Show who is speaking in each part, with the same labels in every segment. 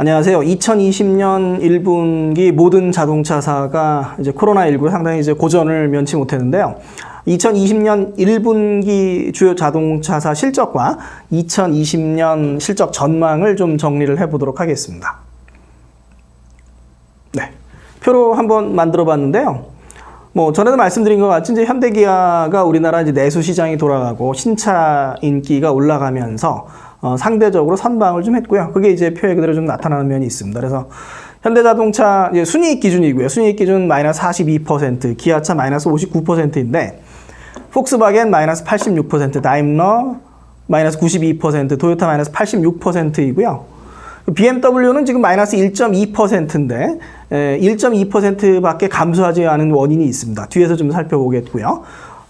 Speaker 1: 안녕하세요. 2020년 1분기 모든 자동차사가 이제 코로나19로 상당히 이제 고전을 면치 못했는데요. 2020년 1분기 주요 자동차사 실적과 2020년 실적 전망을 좀 정리를 해보도록 하겠습니다. 네. 표로 한번 만들어 봤는데요. 뭐 전에도 말씀드린 것 같이 이제 현대기아가 우리나라 이제 내수 시장이 돌아가고 신차 인기가 올라가면서 어, 상대적으로 선방을 좀 했고요. 그게 이제 표에 그대로 좀 나타나는 면이 있습니다. 그래서 현대자동차 이제 순이익 기준이고요. 순이익 기준 마이너스 42%, 기아차 마이너스 59%인데 폭스바겐 마이너스 86%, 다임러 마이너스 92%, 도요타 마이너스 86%이고요. BMW는 지금 마이너스 1.2%인데 1.2%밖에 감소하지 않은 원인이 있습니다. 뒤에서 좀 살펴보겠고요.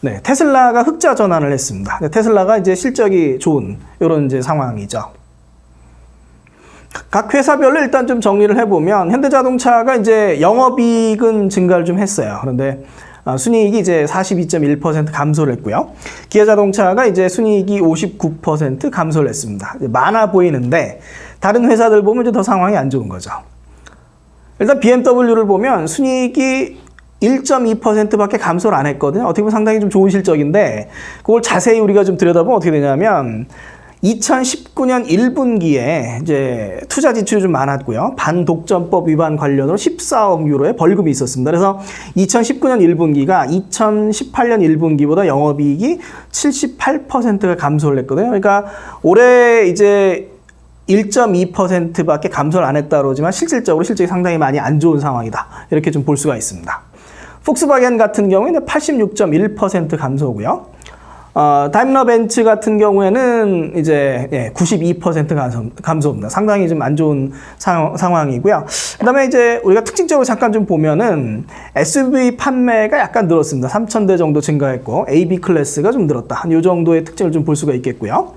Speaker 1: 네, 테슬라가 흑자 전환을 했습니다. 네, 테슬라가 이제 실적이 좋은 이런 이제 상황이죠. 각 회사별로 일단 좀 정리를 해보면 현대자동차가 이제 영업이익은 증가를 좀 했어요. 그런데 아, 순이익이 이제 42.1% 감소를 했고요. 기아자동차가 이제 순이익이 59% 감소를 했습니다. 많아 보이는데 다른 회사들 보면 이제 더 상황이 안 좋은 거죠. 일단 BMW를 보면 순이익이 1.2%밖에 감소를 안 했거든요. 어떻게 보면 상당히 좀 좋은 실적인데 그걸 자세히 우리가 좀 들여다보면 어떻게 되냐면 2019년 1분기에 이제 투자 지출이 좀 많았고요. 반독점법 위반 관련으로 14억 유로의 벌금이 있었습니다. 그래서 2019년 1분기가 2018년 1분기보다 영업이익이 78%가 감소를 했거든요. 그러니까 올해 이제 1.2%밖에 감소를 안 했다 그러지만 실질적으로 실적이 상당히 많이 안 좋은 상황이다. 이렇게 좀 볼 수가 있습니다. 폭스바겐 같은 경우에는 86.1% 감소고요. 어, 다임러 벤츠 같은 경우에는 이제 예, 92% 감소, 감소입니다. 상당히 좀 안 좋은 상, 상황이고요. 그다음에 이제 우리가 특징적으로 잠깐 좀 보면은 SUV 판매가 약간 늘었습니다. 3,000대 정도 증가했고 AB 클래스가 좀 늘었다. 한요 정도의 특징을 좀 볼 수가 있겠고요.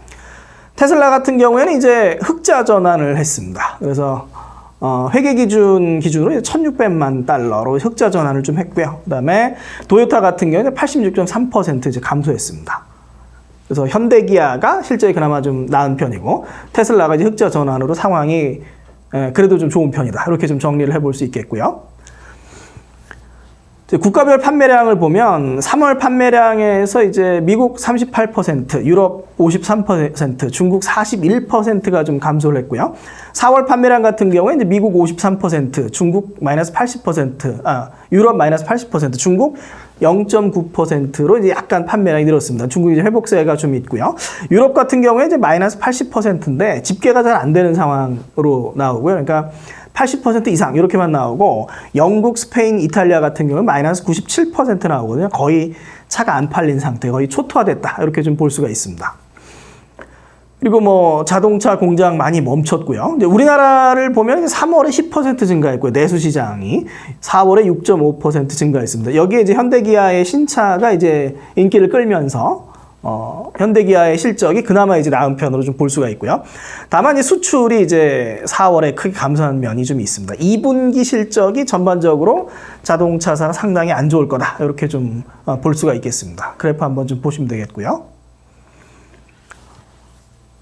Speaker 1: 테슬라 같은 경우에는 이제 흑자 전환을 했습니다. 그래서 어, 회계 기준 기준으로 1,600만 달러로 흑자 전환을 좀 했고요. 그다음에 도요타 같은 경우는 86.3% 이제 감소했습니다. 그래서 현대기아가 실적이 그나마 좀 나은 편이고 테슬라가 이제 흑자 전환으로 상황이 에, 그래도 좀 좋은 편이다. 이렇게 좀 정리를 해볼 수 있겠고요. 국가별 판매량을 보면 3월 판매량에서 이제 미국 38%, 유럽 53%, 중국 41%가 좀 감소를 했고요. 4월 판매량 같은 경우에 이제 미국 53%, 중국 마이너스 80%, 아, 유럽 마이너스 80%, 중국 0.9%로 이제 약간 판매량이 늘었습니다. 중국이 이제 회복세가 좀 있고요. 유럽 같은 경우에 이제 마이너스 80%인데 집계가 잘 안 되는 상황으로 나오고요. 그러니까 80% 이상 이렇게만 나오고 영국, 스페인, 이탈리아 같은 경우는 마이너스 97% 나오거든요. 거의 차가 안 팔린 상태, 거의 초토화됐다 이렇게 좀 볼 수가 있습니다. 그리고 뭐 자동차 공장 많이 멈췄고요. 이제 우리나라를 보면 3월에 10% 증가했고요. 내수 시장이 4월에 6.5% 증가했습니다. 여기에 이제 현대기아의 신차가 이제 인기를 끌면서 어, 현대기아의 실적이 그나마 이제 나은 편으로 좀 볼 수가 있고요. 다만 이 수출이 이제 4월에 크게 감소한 면이 좀 있습니다. 2분기 실적이 전반적으로 자동차사가 상당히 안 좋을 거다. 이렇게 좀 볼 수가 있겠습니다. 그래프 한번 좀 보시면 되겠고요.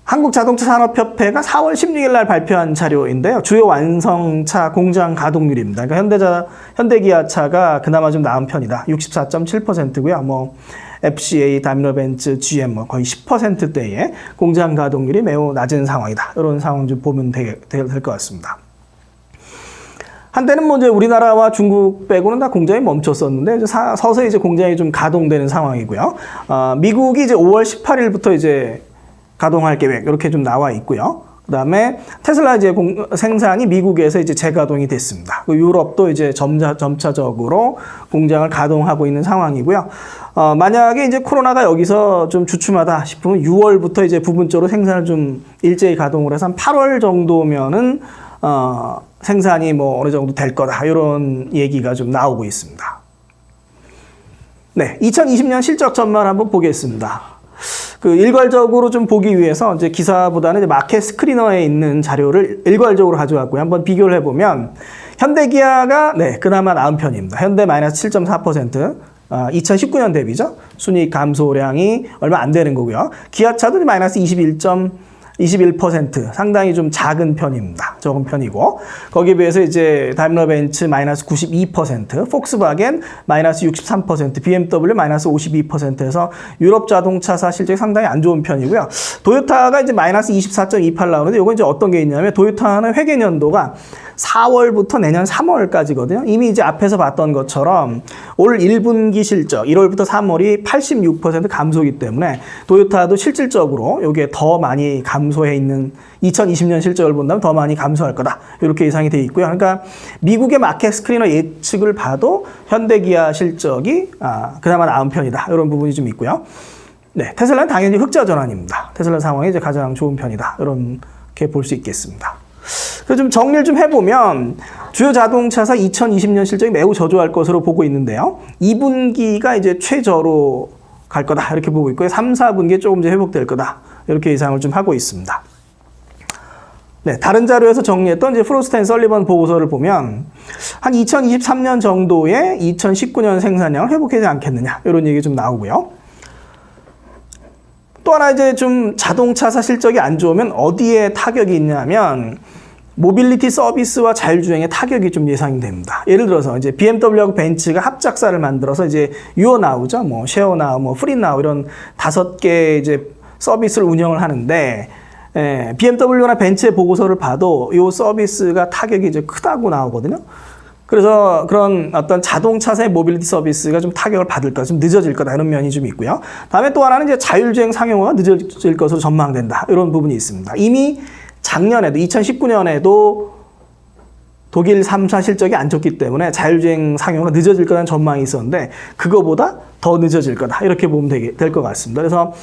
Speaker 1: 한국자동차산업협회가 4월 16일 날 발표한 자료인데요. 주요 완성차 공장 가동률입니다. 그러니까 현대자, 현대기아차가 그나마 좀 나은 편이다. 64.7%고요. 뭐 FCA, 다임러벤츠, GM 뭐 거의 10%대의 공장 가동률이 매우 낮은 상황이다. 이런 상황 좀 보면 될 것 같습니다. 한때는 뭐 이제 우리나라와 중국 빼고는 다 공장이 멈췄었는데 이제 사, 서서히 이제 공장이 좀 가동되는 상황이고요. 어, 미국이 이제 5월 18일부터 이제 가동할 계획 이렇게 좀 나와 있고요. 그다음에 테슬라 이제 공, 생산이 미국에서 이제 재가동이 됐습니다. 그 유럽도 이제 점차 점차적으로 공장을 가동하고 있는 상황이고요. 어, 만약에 이제 코로나가 여기서 좀 주춤하다 싶으면 6월부터 이제 부분적으로 생산을 좀 일제히 가동을 해서 한 8월 정도면은 어, 생산이 뭐 어느 정도 될 거다 이런 얘기가 좀 나오고 있습니다. 네, 2020년 실적 전망 한번 보겠습니다. 그 일괄적으로 좀 보기 위해서 이제 기사보다는 이제 마켓 스크리너에 있는 자료를 일괄적으로 가져왔고요. 한번 비교를 해보면 현대기아가 네 그나마 나은 편입니다. 현대 마이너스 7.4%. 아, 2019년 대비죠. 순이익 감소량이 얼마 안 되는 거고요. 기아차도 마이너스 21. 21% 상당히 좀 작은 편입니다. 적은 편이고 거기에 비해서 이제 다임러 벤츠 마이너스 92%, 폭스바겐 마이너스 63%, BMW 마이너스 52%에서 유럽 자동차사 실적이 상당히 안 좋은 편이고요. 도요타가 이제 마이너스 24.28 나오는데 이건 이제 어떤 게 있냐면 도요타는 회계 년도가 4월부터 내년 3월까지거든요. 이미 이제 앞에서 봤던 것처럼 올 1분기 실적 1월부터 3월이 86% 감소기 때문에 도요타도 실질적으로 이게 더 많이 감소해 있는 2020년 실적을 본다면 더 많이 감소할 거다. 이렇게 예상이 돼 있고요. 그러니까 미국의 마켓 스크리너 예측을 봐도 현대기아 실적이 아, 그나마 나은 편이다. 이런 부분이 좀 있고요. 네, 테슬라는 당연히 흑자 전환입니다. 테슬라 상황이 이제 가장 좋은 편이다. 이렇게 볼 수 있겠습니다. 그래서 좀 정리를 좀 해보면 주요 자동차사 2020년 실적이 매우 저조할 것으로 보고 있는데요. 2분기가 이제 최저로 갈 거다 이렇게 보고 있고요. 3, 4분기에 조금 이제 회복될 거다 이렇게 예상을 좀 하고 있습니다. 네, 다른 자료에서 정리했던 이제 프로스트 앤 설리번 보고서를 보면 한 2023년 정도에 2019년 생산량을 회복하지 않겠느냐 이런 얘기 좀 나오고요. 또 하나 이제 좀 자동차사 실적이 안 좋으면 어디에 타격이 있냐면 모빌리티 서비스와 자율주행에 타격이 좀 예상이 됩니다. 예를 들어서 이제 BMW하고 벤츠가 합작사를 만들어서 이제 유어나우죠, 뭐 쉐어 나우, 뭐 프리 나우 이런 다섯 개 이제 서비스를 운영을 하는데 예, BMW나 벤츠의 보고서를 봐도 이 서비스가 타격이 이제 크다고 나오거든요. 그래서 그런 어떤 자동차사의 모빌리티 서비스가 좀 타격을 받을 까, 좀 늦어질 거다 이런 면이 좀 있고요. 다음에 또 하나는 이제 자율주행 상용화가 늦어질 것으로 전망된다 이런 부분이 있습니다. 이미 작년에도 2019년에도 독일 3사 실적이 안 좋기 때문에 자율주행 상용화가 늦어질 거라는 전망이 있었는데 그거보다 더 늦어질 거다 이렇게 보면 될 것 같습니다. 그래서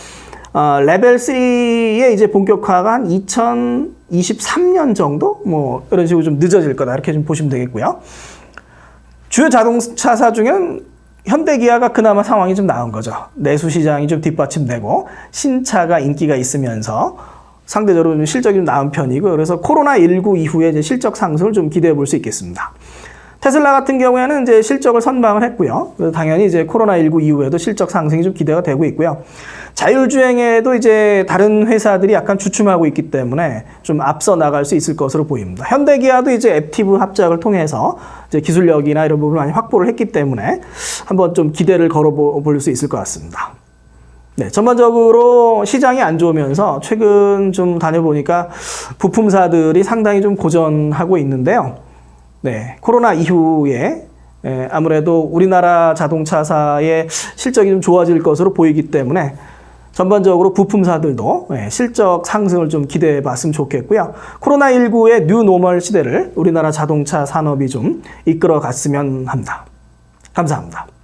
Speaker 1: 어, 레벨 3의 이제 본격화가 한 2023년 정도 뭐 이런 식으로 좀 늦어질 거다 이렇게 좀 보시면 되겠고요. 주요 자동차사 중에는 현대기아가 그나마 상황이 좀 나은 거죠. 내수 시장이 좀 뒷받침되고 신차가 인기가 있으면서 상대적으로 좀 실적이 좀 나은 편이고 그래서 코로나 19 이후에 이제 실적 상승을 좀 기대해 볼 수 있겠습니다. 테슬라 같은 경우에는 이제 실적을 선방을 했고요. 그래서 당연히 이제 코로나19 이후에도 실적 상승이 좀 기대가 되고 있고요. 자율주행에도 이제 다른 회사들이 약간 주춤하고 있기 때문에 좀 앞서 나갈 수 있을 것으로 보입니다. 현대기아도 이제 앱티브 합작을 통해서 이제 기술력이나 이런 부분을 많이 확보를 했기 때문에 한번 좀 기대를 걸어볼 수 있을 것 같습니다. 네, 전반적으로 시장이 안 좋으면서 최근 좀 다녀보니까 부품사들이 상당히 좀 고전하고 있는데요. 네, 코로나 이후에 예, 아무래도 우리나라 자동차사의 실적이 좀 좋아질 것으로 보이기 때문에 전반적으로 부품사들도 예, 실적 상승을 좀 기대해 봤으면 좋겠고요. 코로나19의 뉴 노멀 시대를 우리나라 자동차 산업이 좀 이끌어 갔으면 합니다. 감사합니다.